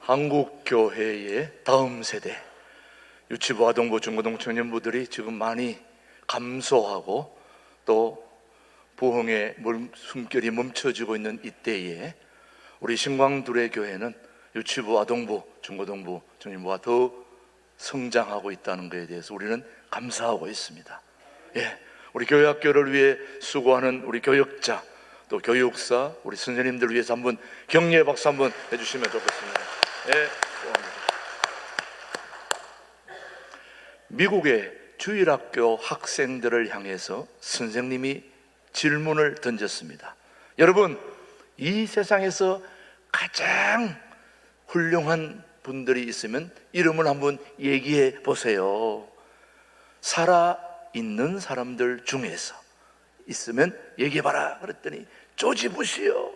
한국 교회의 다음 세대 유치부 아동부 중고등 청년부들이 지금 많이 감소하고 또 부흥의 물- 숨결이 멈춰지고 있는 이때에 우리 신광둘의 교회는 유치부 아동부 중고등부 청년부가 더 성장하고 있다는 것에 대해서 우리는 감사하고 있습니다. 예, 우리 교회 학교를 위해 수고하는 우리 교역자 또 교육사 우리 선생님들 위해서 한번 격려의 박수 한번 해주시면 좋겠습니다. 예, 고맙습니다. 미국의 주일학교 학생들을 향해서 선생님이 질문을 던졌습니다. 여러분, 이 세상에서 가장 훌륭한 분들이 있으면 이름을 한번 얘기해 보세요. 살아 있는 사람들 중에서 있으면 얘기해 봐라. 그랬더니 조지 부시요,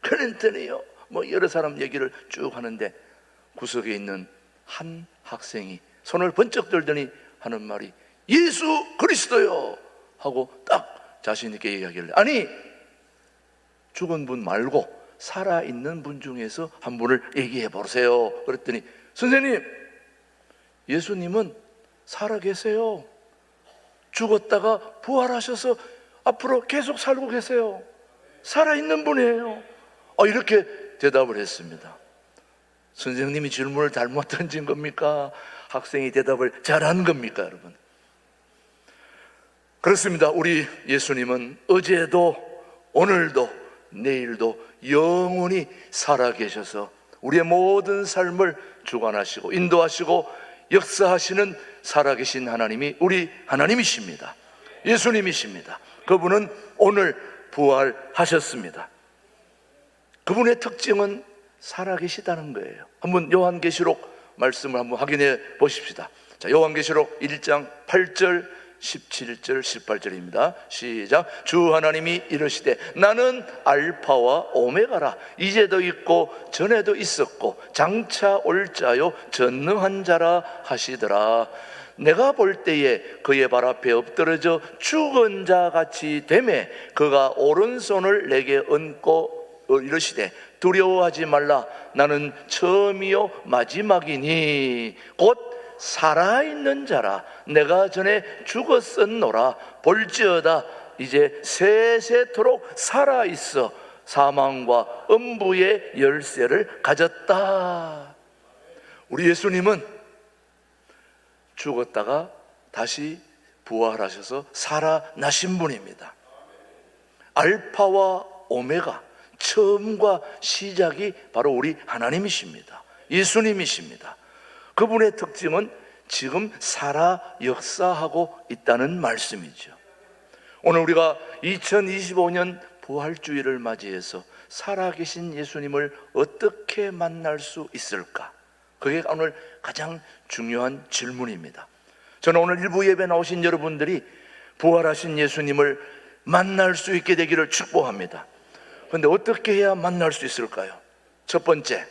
클린턴이요, 뭐 여러 사람 얘기를 쭉 하는데 구석에 있는 한 학생이 손을 번쩍 들더니 하는 말이 예수 그리스도요 하고 딱 자신 있게 얘기하길래 아니 죽은 분 말고 살아 있는 분 중에서 한 분을 얘기해 보세요. 그랬더니 선생님 예수님은 살아 계세요. 죽었다가 부활하셔서 앞으로 계속 살고 계세요. 살아 있는 분이에요. 어, 이렇게 대답을 했습니다. 선생님이 질문을 잘못 던진 겁니까? 학생이 대답을 잘한 겁니까, 여러분? 그렇습니다. 우리 예수님은 어제도 오늘도 내일도 영원히 살아 계셔서 우리의 모든 삶을 주관하시고 인도하시고 역사하시는 살아계신 하나님이 우리 하나님이십니다. 예수님이십니다. 그분은 오늘 부활하셨습니다. 그분의 특징은 살아계시다는 거예요. 한번 요한계시록 말씀을 한번 확인해 보십시다. 자, 요한계시록 1장 8절 17절 18절입니다. 시작. 주 하나님이 이르시되 나는 알파와 오메가라. 이제도 있고 전에도 있었고 장차 올 자요 전능한 자라 하시더라. 내가 볼 때에 그의 발 앞에 엎드러져 죽은 자 같이 되매 그가 오른손을 내게 얹고 어, 이르시되 두려워하지 말라. 나는 처음이요 마지막이니 곧 살아있는 자라. 내가 전에 죽었었노라. 볼지어다. 이제 세세토록 살아있어. 사망과 음부의 열쇠를 가졌다. 우리 예수님은 죽었다가 다시 부활하셔서 살아나신 분입니다. 알파와 오메가 처음과 시작이 바로 우리 하나님이십니다. 예수님이십니다. 그분의 특징은 지금 살아 역사하고 있다는 말씀이죠. 오늘 우리가 2025년 부활주의를 맞이해서 살아계신 예수님을 어떻게 만날 수 있을까? 그게 오늘 가장 중요한 질문입니다. 저는 오늘 일부 예배 나오신 여러분들이 부활하신 예수님을 만날 수 있게 되기를 축복합니다. 그런데 어떻게 해야 만날 수 있을까요? 첫 번째,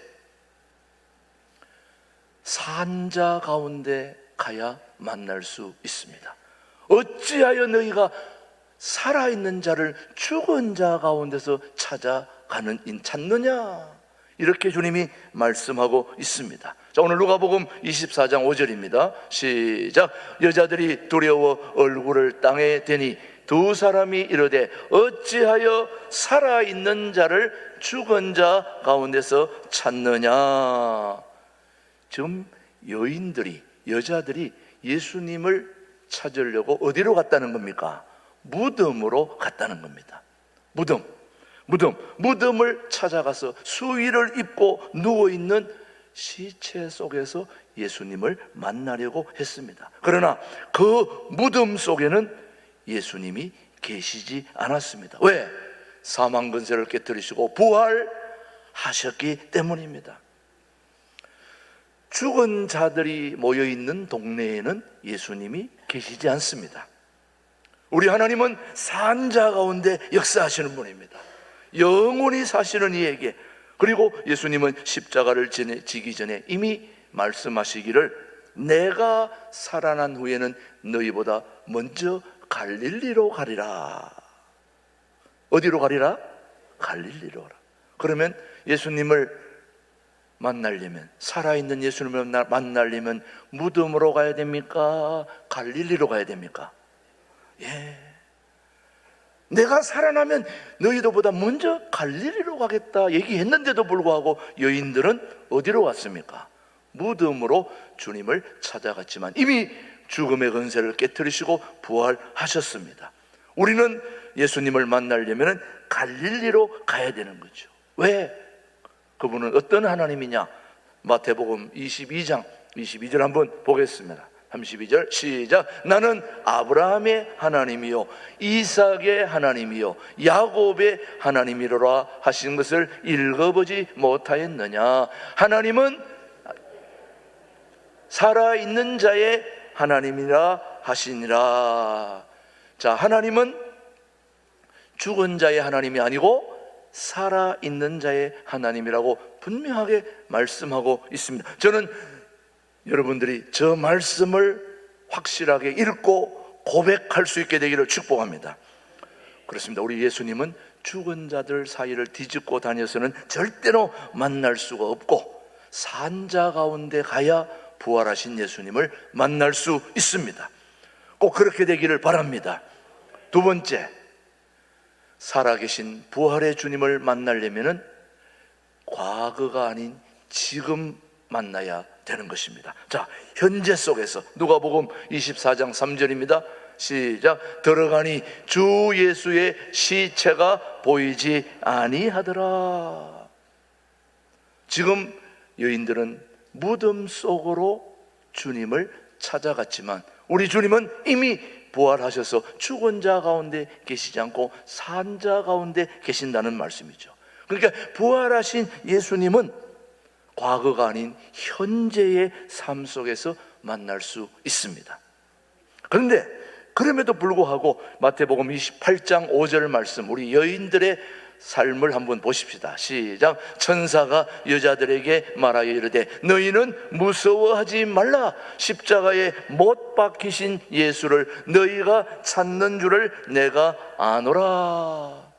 산자 가운데 가야 만날 수 있습니다. 어찌하여 너희가 살아있는 자를 죽은 자 가운데서 찾아가는 인 찾느냐? 이렇게 주님이 말씀하고 있습니다. 자, 오늘 누가복음 24장 5절입니다. 시작. 여자들이 두려워 얼굴을 땅에 대니 두 사람이 이르되 어찌하여 살아 있는 자를 죽은 자 가운데서 찾느냐? 지금 여인들이 여자들이 예수님을 찾으려고 어디로 갔다는 겁니까? 무덤으로 갔다는 겁니다. 무덤. 무덤. 무덤을 찾아가서 수의를 입고 누워 있는 시체 속에서 예수님을 만나려고 했습니다. 그러나 그 무덤 속에는 예수님이 계시지 않았습니다. 왜? 사망 근세를 깨뜨리시고 부활하셨기 때문입니다. 죽은 자들이 모여 있는 동네에는 예수님이 계시지 않습니다. 우리 하나님은 산자 가운데 역사하시는 분입니다. 영원히 사시는 이에게 그리고 예수님은 십자가를 지기 전에 이미 말씀하시기를 내가 살아난 후에는 너희보다 먼저 갈릴리로 가리라. 어디로 가리라? 갈릴리로 가라. 그러면 예수님을 만나려면 살아있는 예수님을 만나려면 무덤으로 가야 됩니까? 갈릴리로 가야 됩니까? 예. 내가 살아나면 너희들보다 먼저 갈릴리로 가겠다 얘기했는데도 불구하고 여인들은 어디로 갔습니까? 무덤으로 주님을 찾아갔지만 이미 죽음의 근세를 깨뜨리시고 부활하셨습니다. 우리는 예수님을 만나려면 갈릴리로 가야 되는 거죠. 왜? 그분은 어떤 하나님이냐? 마태복음 22장 22절 한번 보겠습니다. 32절 시작 나는 아브라함의 하나님이요 이삭의 하나님이요 야곱의 하나님이로라 하신 것을 읽어보지 못하였느냐 하나님은 살아있는 자의 하나님이라 하시니라 자 하나님은 죽은 자의 하나님이 아니고 살아 있는 자의 하나님이라고 분명하게 말씀하고 있습니다 저는 여러분들이 저 말씀을 확실하게 읽고 고백할 수 있게 되기를 축복합니다. 그렇습니다. 우리 예수님은 죽은 자들 사이를 뒤집고 다녀서는 절대로 만날 수가 없고 산자 가운데 가야 부활하신 예수님을 만날 수 있습니다. 꼭 그렇게 되기를 바랍니다. 두 번째, 살아계신 부활의 주님을 만나려면은 과거가 아닌 지금 만나야 되는 것입니다. 자, 현재 속에서 누가복음 24장 3절입니다. 시작. 들어가니 주 예수의 시체가 보이지 아니하더라. 지금 여인들은 무덤 속으로 주님을 찾아갔지만 우리 주님은 이미 부활하셔서 죽은 자 가운데 계시지 않고 산 자 가운데 계신다는 말씀이죠. 그러니까 부활하신 예수님은 과거가 아닌 현재의 삶 속에서 만날 수 있습니다. 그런데 그럼에도 불구하고 마태복음 28장 5절 말씀 우리 여인들의 삶을 한번 보십시다. 시작. 천사가 여자들에게 말하여 이르되 너희는 무서워하지 말라. 십자가에 못 박히신 예수를 너희가 찾는 줄을 내가 아노라.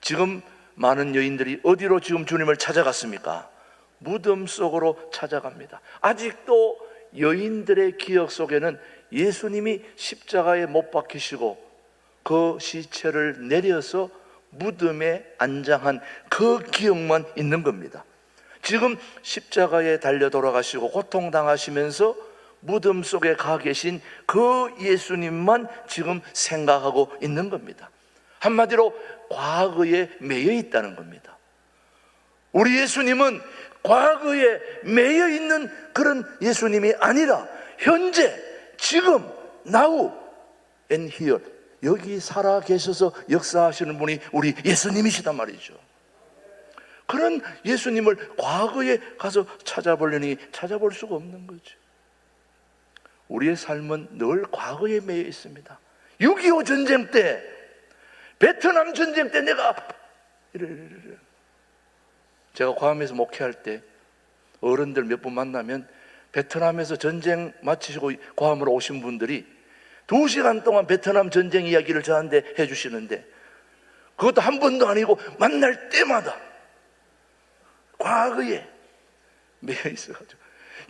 지금 많은 여인들이 어디로 지금 주님을 찾아갔습니까? 무덤 속으로 찾아갑니다. 아직도 여인들의 기억 속에는 예수님이 십자가에 못 박히시고 그 시체를 내려서 무덤에 안장한 그 기억만 있는 겁니다. 지금 십자가에 달려 돌아가시고 고통당하시면서 무덤 속에 가 계신 그 예수님만 지금 생각하고 있는 겁니다. 한마디로 과거에 매여 있다는 겁니다. 우리 예수님은 과거에 매여 있는 그런 예수님이 아니라 현재, 지금, now and here 여기 살아 계셔서 역사하시는 분이 우리 예수님이시단 말이죠. 그런 예수님을 과거에 가서 찾아보려니 찾아볼 수가 없는 거죠. 우리의 삶은 늘 과거에 매여 있습니다. 6.25 전쟁 때, 베트남 전쟁 때 내가 이래, 이래, 이래. 제가 괌에서 목회할 때 어른들 몇 분 만나면 베트남에서 전쟁 마치시고 괌으로 오신 분들이 두 시간 동안 베트남 전쟁 이야기를 저한테 해주시는데 그것도 한 번도 아니고 만날 때마다 과거에 매여 있어가지고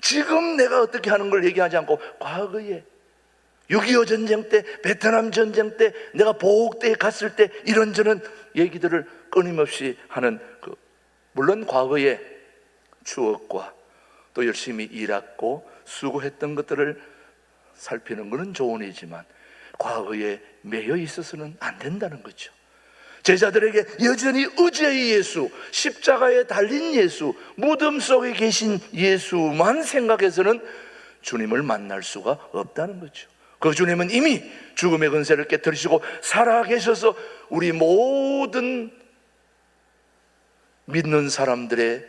지금 내가 어떻게 하는 걸 얘기하지 않고 과거에 6.25 전쟁 때, 베트남 전쟁 때, 내가 보옥대에 갔을 때 이런저런 얘기들을 끊임없이 하는 그 물론 과거의 추억과 또 열심히 일했고 수고했던 것들을 살피는 것은 좋은 일이지만 과거에 매여 있어서는 안 된다는 거죠. 제자들에게 여전히 의지의 예수, 십자가에 달린 예수, 무덤 속에 계신 예수만 생각해서는 주님을 만날 수가 없다는 거죠. 그 주님은 이미 죽음의 근세를 깨뜨리시고 살아계셔서 우리 모든 믿는 사람들의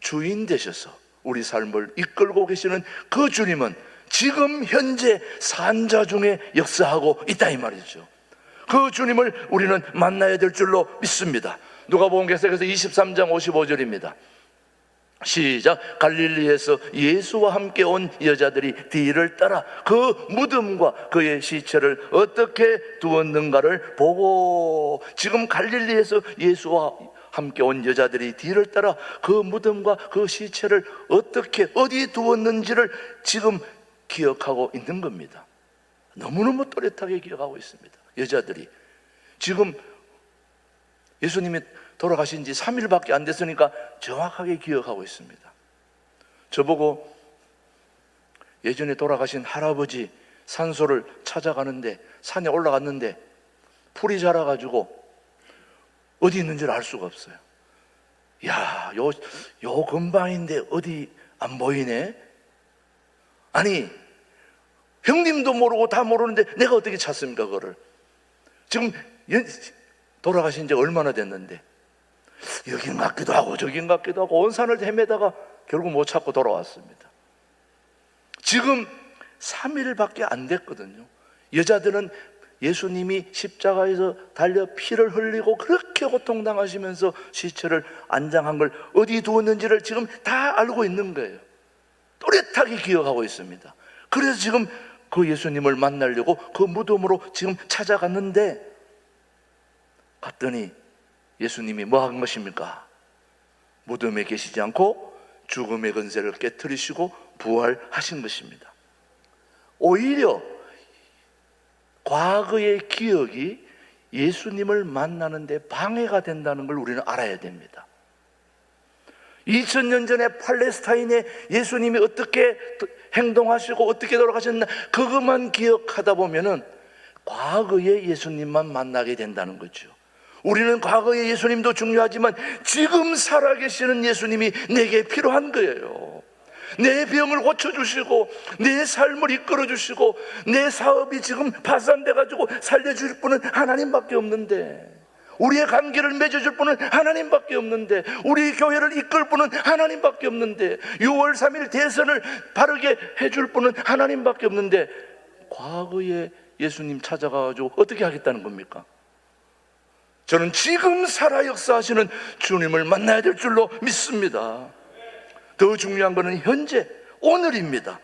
주인 되셔서 우리 삶을 이끌고 계시는 그 주님은 지금 현재 산자 중에 역사하고 있다 이 말이죠. 그 주님을 우리는 만나야 될 줄로 믿습니다. 누가복음 계속해서 23장 55절입니다. 시작 갈릴리에서 예수와 함께 온 여자들이 뒤를 따라 그 무덤과 그의 시체를 어떻게 두었는가를 보고 지금 갈릴리에서 예수와 함께 온 여자들이 뒤를 따라 그 무덤과 그 시체를 어떻게 어디 두었는지를 지금 기억하고 있는 겁니다. 너무너무 또렷하게 기억하고 있습니다. 여자들이 지금 예수님이 돌아가신 지 3일밖에 안 됐으니까 정확하게 기억하고 있습니다. 저보고 예전에 돌아가신 할아버지 산소를 찾아가는데 산에 올라갔는데 풀이 자라가지고 어디 있는지를 알 수가 없어요. 야, 요, 요 근방인데 어디 안 보이네? 아니, 형님도 모르고 다 모르는데 내가 어떻게 찾습니까, 그거를? 지금 연- 돌아가신 지 얼마나 됐는데? 여긴 같기도 하고 저긴 같기도 하고 온 산을 헤매다가 결국 못 찾고 돌아왔습니다. 지금 3일밖에 안 됐거든요. 여자들은 예수님이 십자가에서 달려 피를 흘리고 그렇게 고통당하시면서 시체를 안장한 걸 어디 두었는지를 지금 다 알고 있는 거예요. 또렷하게 기억하고 있습니다. 그래서 지금 그 예수님을 만나려고 그 무덤으로 지금 찾아갔는데 갔더니 예수님이 뭐 한 것입니까? 무덤에 계시지 않고 죽음의 근세를 깨뜨리시고 부활하신 것입니다. 오히려 과거의 기억이 예수님을 만나는데 방해가 된다는 걸 우리는 알아야 됩니다. 2000년 전에 팔레스타인에 예수님이 어떻게 행동하시고 어떻게 돌아가셨나 그것만 기억하다 보면은 과거의 예수님만 만나게 된다는 거죠. 우리는 과거의 예수님도 중요하지만 지금 살아계시는 예수님이 내게 필요한 거예요. 내 병을 고쳐주시고 내 삶을 이끌어주시고 내 사업이 지금 파산돼가지고 살려줄 분은 하나님밖에 없는데 우리의 관계를 맺어줄 분은 하나님밖에 없는데 우리 교회를 이끌 분은 하나님밖에 없는데 6월 3일 대선을 바르게 해줄 분은 하나님밖에 없는데 과거에 예수님 찾아가가지고 어떻게 하겠다는 겁니까? 저는 지금 살아 역사하시는 주님을 만나야 될 줄로 믿습니다. 더 중요한 것은 현재, 오늘입니다.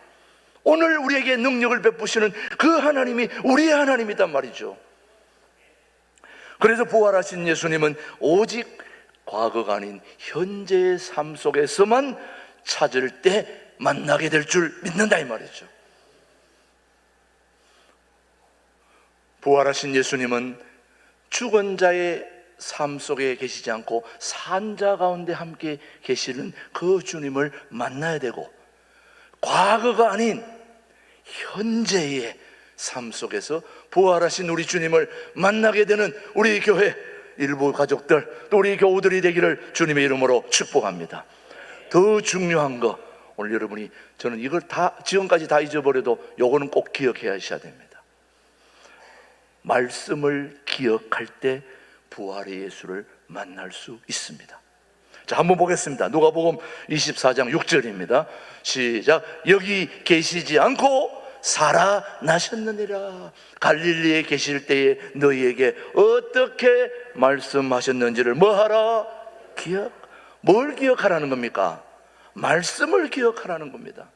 오늘 우리에게 능력을 베푸시는 그 하나님이 우리의 하나님이단 말이죠. 그래서 부활하신 예수님은 오직 과거가 아닌 현재의 삶 속에서만 찾을 때 만나게 될 줄 믿는다 이 말이죠. 부활하신 예수님은 죽은 자의 삶 속에 계시지 않고 산자 가운데 함께 계시는 그 주님을 만나야 되고 과거가 아닌 현재의 삶 속에서 부활하신 우리 주님을 만나게 되는 우리 교회 일부 가족들 또 우리 교우들이 되기를 주님의 이름으로 축복합니다. 더 중요한 거 오늘 여러분이 저는 이걸 다 지금까지 다 잊어버려도 요거는 꼭 기억해야 하셔야 됩니다. 말씀을 기억할 때 부활의 예수를 만날 수 있습니다. 자, 한번 보겠습니다. 누가복음 24장 6절입니다. 시작. 여기 계시지 않고 살아나셨느니라. 갈릴리에 계실 때에 너희에게 어떻게 말씀하셨는지를 뭐하라? 기억. 뭘 기억하라는 겁니까? 말씀을 기억하라는 겁니다.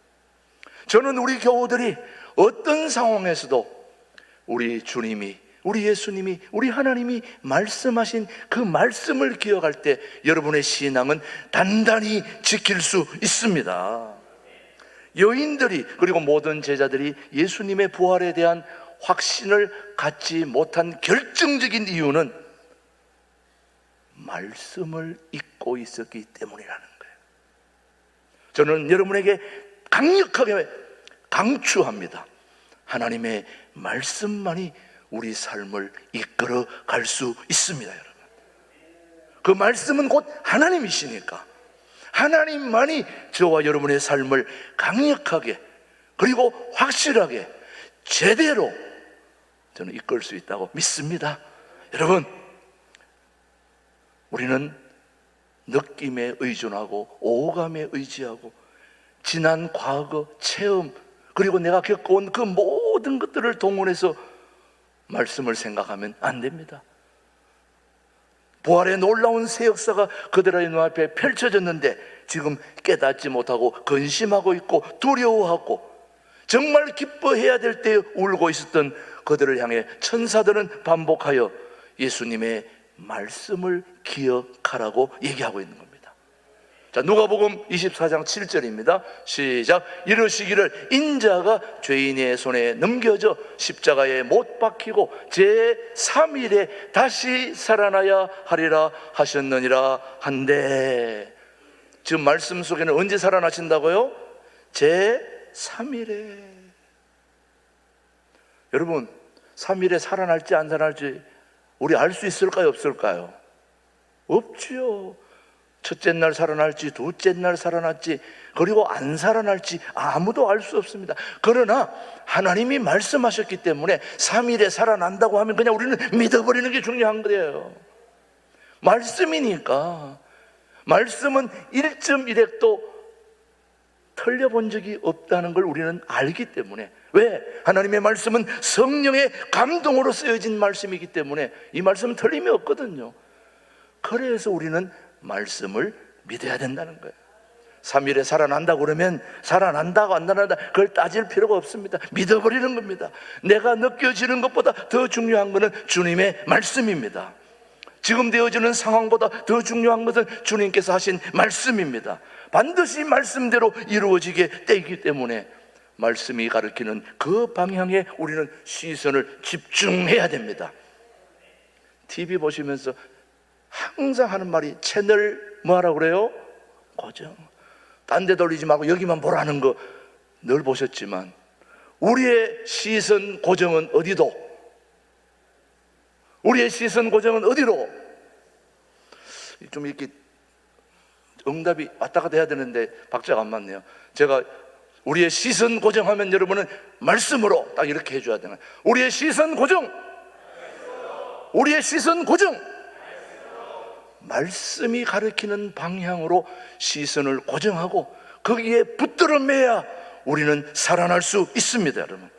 저는 우리 교우들이 어떤 상황에서도 우리 주님이 우리 예수님이 우리 하나님이 말씀하신 그 말씀을 기억할 때 여러분의 신앙은 단단히 지킬 수 있습니다. 여인들이 그리고 모든 제자들이 예수님의 부활에 대한 확신을 갖지 못한 결정적인 이유는 말씀을 잊고 있었기 때문이라는 거예요. 저는 여러분에게 강력하게 강추합니다. 하나님의 말씀만이 우리 삶을 이끌어 갈 수 있습니다, 여러분. 그 말씀은 곧 하나님이시니까 하나님만이 저와 여러분의 삶을 강력하게 그리고 확실하게 제대로 저는 이끌 수 있다고 믿습니다. 여러분, 우리는 느낌에 의존하고 오감에 의지하고 지난 과거 체험 그리고 내가 겪어온 그 모든 것들을 동원해서 말씀을 생각하면 안 됩니다. 부활의 놀라운 새 역사가 그들의 눈앞에 펼쳐졌는데 지금 깨닫지 못하고 근심하고 있고 두려워하고 정말 기뻐해야 될 때 울고 있었던 그들을 향해 천사들은 반복하여 예수님의 말씀을 기억하라고 얘기하고 있는 겁니다. 자, 누가복음 24장 7절입니다. 시작. 이르시기를 인자가 죄인의 손에 넘겨져 십자가에 못 박히고 제 3일에 다시 살아나야 하리라 하셨느니라 한데 지금 말씀 속에는 언제 살아나신다고요? 제 3일에 여러분 3일에 살아날지 안 살아날지 우리 알 수 있을까요 없을까요? 없지요. 첫째 날 살아날지 둘째 날 살아날지 그리고 안 살아날지 아무도 알 수 없습니다. 그러나 하나님이 말씀하셨기 때문에 3일에 살아난다고 하면 그냥 우리는 믿어버리는 게 중요한 거예요. 말씀이니까 말씀은 1.1핵도 틀려본 적이 없다는 걸 우리는 알기 때문에 왜? 하나님의 말씀은 성령의 감동으로 쓰여진 말씀이기 때문에 이 말씀은 틀림이 없거든요. 그래서 우리는 말씀을 믿어야 된다는 거예요. 3일에 살아난다 그러면 살아난다고 안 살아난다 그걸 따질 필요가 없습니다. 믿어버리는 겁니다. 내가 느껴지는 것보다 더 중요한 것은 주님의 말씀입니다. 지금 되어지는 상황보다 더 중요한 것은 주님께서 하신 말씀입니다. 반드시 말씀대로 이루어지게 되기 때문에 말씀이 가르치는 그 방향에 우리는 시선을 집중해야 됩니다. TV 보시면서 항상 하는 말이 채널 뭐 하라 그래요? 고정. 딴 데 돌리지 말고 여기만 보라는 거 늘 보셨지만 우리의 시선 고정은 어디도 우리의 시선 고정은 어디로? 좀 이렇게 응답이 왔다 갔다 해야 되는데 박자가 안 맞네요. 제가 우리의 시선 고정하면 여러분은 말씀으로 딱 이렇게 해줘야 되나. 우리의 시선 고정. 우리의 시선 고정. 말씀이 가르치는 방향으로 시선을 고정하고 거기에 붙들어 매야 우리는 살아날 수 있습니다, 여러분.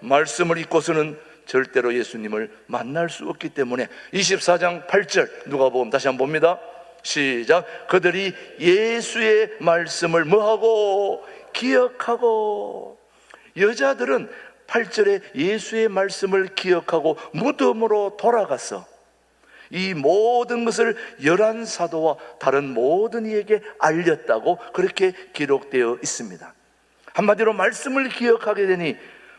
말씀을 잊고서는 절대로 예수님을 만날 수 없기 때문에 24장 8절 누가 보면 다시 한번 봅니다. 시작. 그들이 예수의 말씀을 뭐하고 기억하고 여자들은 8절에 예수의 말씀을 기억하고 무덤으로 돌아가서 이 모든 것을 열한 사도와 다른 모든 이에게 알렸다고 그렇게 기록되어 있습니다. 한마디로 말씀을 기억하게 되니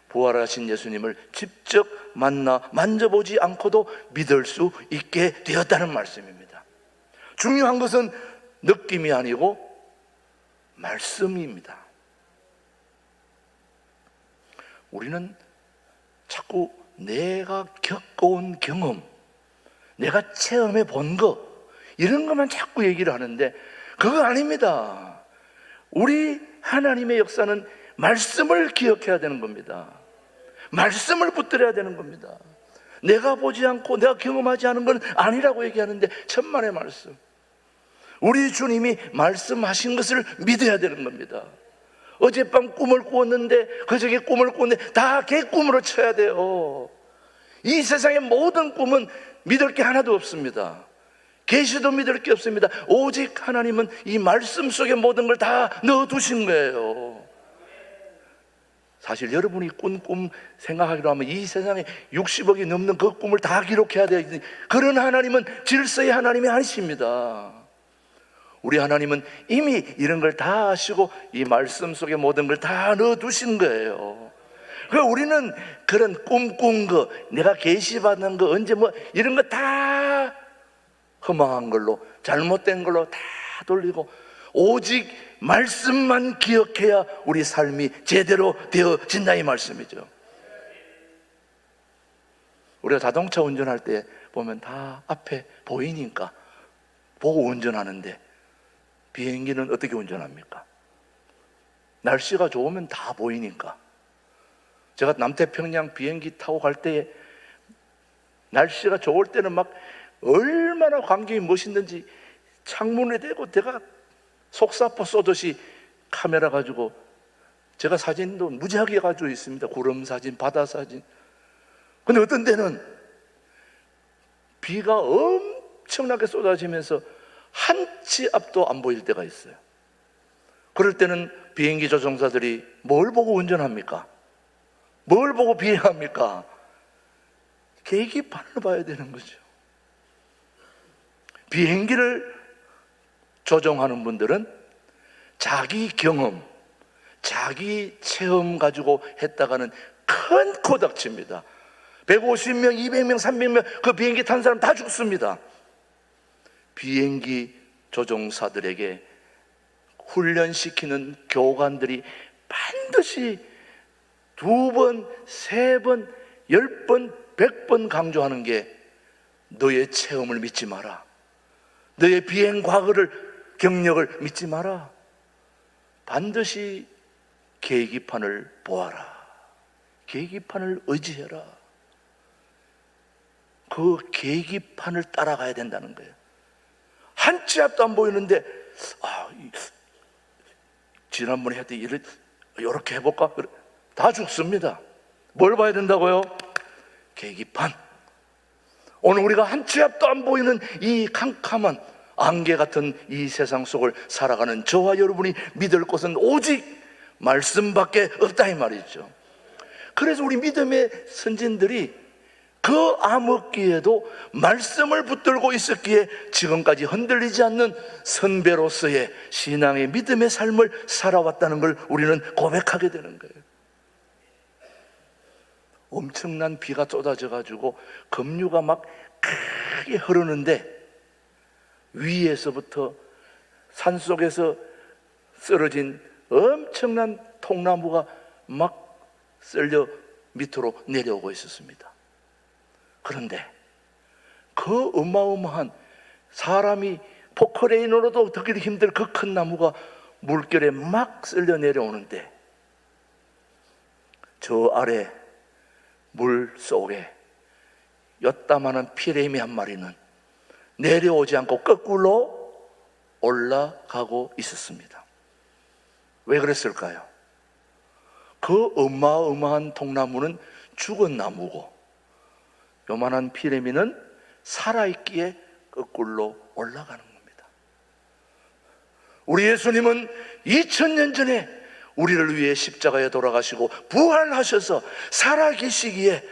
부활하신 예수님을 직접 만나 만져보지 않고도 믿을 수 있게 되었다는 말씀입니다. 중요한 것은 느낌이 아니고 말씀입니다. 우리는 자꾸 내가 겪어온 경험, 내가 체험해 본 거, 이런 것만 자꾸 얘기를 하는데, 그거 아닙니다. 우리 하나님의 역사는 말씀을 기억해야 되는 겁니다. 말씀을 붙들어야 되는 겁니다. 내가 보지 않고 내가 경험하지 않은 건 아니라고 얘기하는데, 천만의 말씀. 우리 주님이 말씀하신 것을 믿어야 되는 겁니다. 어젯밤 꿈을 꾸었는데 그저께 꿈을 꾸었는데 다 개꿈으로 쳐야 돼요. 이 세상의 모든 꿈은 믿을 게 하나도 없습니다. 계시도 믿을 게 없습니다. 오직 하나님은 이 말씀 속에 모든 걸 다 넣어 두신 거예요. 사실 여러분이 꾼 꿈 생각하기로 하면 이 세상에 60억이 넘는 그 꿈을 다 기록해야 돼요. 그런 하나님은 질서의 하나님이 아니십니다. 우리 하나님은 이미 이런 걸 다 아시고 이 말씀 속에 모든 걸 다 넣어 두신 거예요. 그 우리는 그런 꿈꾼 거, 내가 계시 받는 거, 언제 뭐 이런 거 다 허망한 걸로, 잘못된 걸로 다 돌리고 오직 말씀만 기억해야 우리 삶이 제대로 되어진다 이 말씀이죠. 우리가 자동차 운전할 때 보면 다 앞에 보이니까 보고 운전하는데 비행기는 어떻게 운전합니까? 날씨가 좋으면 다 보이니까. 제가 남태평양 비행기 타고 갈 때에 날씨가 좋을 때는 막 얼마나 광경이 멋있는지 창문에 대고 내가 속사포 쏘듯이 카메라 가지고 제가 사진도 무지하게 가지고 있습니다. 구름 사진, 바다 사진. 근데 어떤 때는 비가 엄청나게 쏟아지면서 한 치 앞도 안 보일 때가 있어요. 그럴 때는 비행기 조종사들이 뭘 보고 운전합니까? 뭘 보고 비행합니까? 계기판을 봐야 되는 거죠. 비행기를 조종하는 분들은 자기 경험, 자기 체험 가지고 했다가는 큰 코닥칩니다. 150명, 200명, 300명 그 비행기 탄 사람 다 죽습니다. 비행기 조종사들에게 훈련시키는 교관들이 반드시 두 번, 세 번, 열 번, 백 번 강조하는 게 너의 체험을 믿지 마라. 너의 비행 과거를, 경력을 믿지 마라. 반드시 계기판을 보아라. 계기판을 의지해라. 그 계기판을 따라가야 된다는 거예요. 한 치 앞도 안 보이는데, 아, 이- 지난번에 했더니 이렇게 해볼까? 다 죽습니다. 뭘 봐야 된다고요? 계기판. 오늘 우리가 한 치 앞도 안 보이는 이 캄캄한 안개 같은 이 세상 속을 살아가는 저와 여러분이 믿을 것은 오직 말씀밖에 없다 이 말이죠. 그래서 우리 믿음의 선진들이 그 암흑기에도 말씀을 붙들고 있었기에 지금까지 흔들리지 않는 선배로서의 신앙의 믿음의 삶을 살아왔다는 걸 우리는 고백하게 되는 거예요. 엄청난 비가 쏟아져 가지고 급류가 막 크게 흐르는데 위에서부터 산 속에서 쓰러진 엄청난 통나무가 막 쓸려 밑으로 내려오고 있었습니다. 그런데 그 어마어마한 사람이 포크레인으로도 듣기 힘들 그 큰 나무가 물결에 막 쓸려 내려오는데 저 아래 물 속에 엿다마는 피레미 한 마리는 내려오지 않고 거꾸로 올라가고 있었습니다. 왜 그랬을까요? 그 어마어마한 통나무는 죽은 나무고 요만한 피레미는 살아있기에 거꾸로 올라가는 겁니다. 우리 예수님은 2000년 전에 우리를 위해 십자가에 돌아가시고 부활하셔서 살아계시기에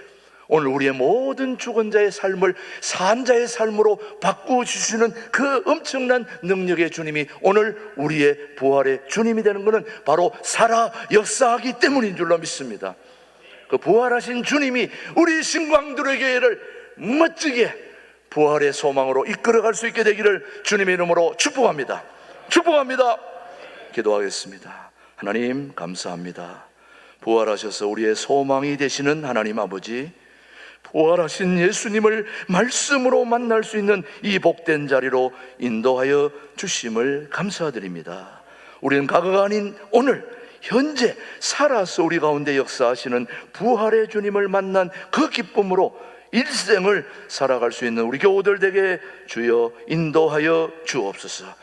오늘 우리의 모든 죽은 자의 삶을 산 자의 삶으로 바꾸어 주시는 그 엄청난 능력의 주님이 오늘 우리의 부활의 주님이 되는 것은 바로 살아 역사하기 때문인 줄로 믿습니다. 그 부활하신 주님이 우리 신광들에게를 멋지게 부활의 소망으로 이끌어갈 수 있게 되기를 주님의 이름으로 축복합니다. 축복합니다. 기도하겠습니다. 하나님 감사합니다. 부활하셔서 우리의 소망이 되시는 하나님 아버지, 부활하신 예수님을 말씀으로 만날 수 있는 이 복된 자리로 인도하여 주심을 감사드립니다. 우리는 과거가 아닌 오늘 현재 살아서 우리 가운데 역사하시는 부활의 주님을 만난 그 기쁨으로 일생을 살아갈 수 있는 우리 교우들 에게 주여 인도하여 주옵소서.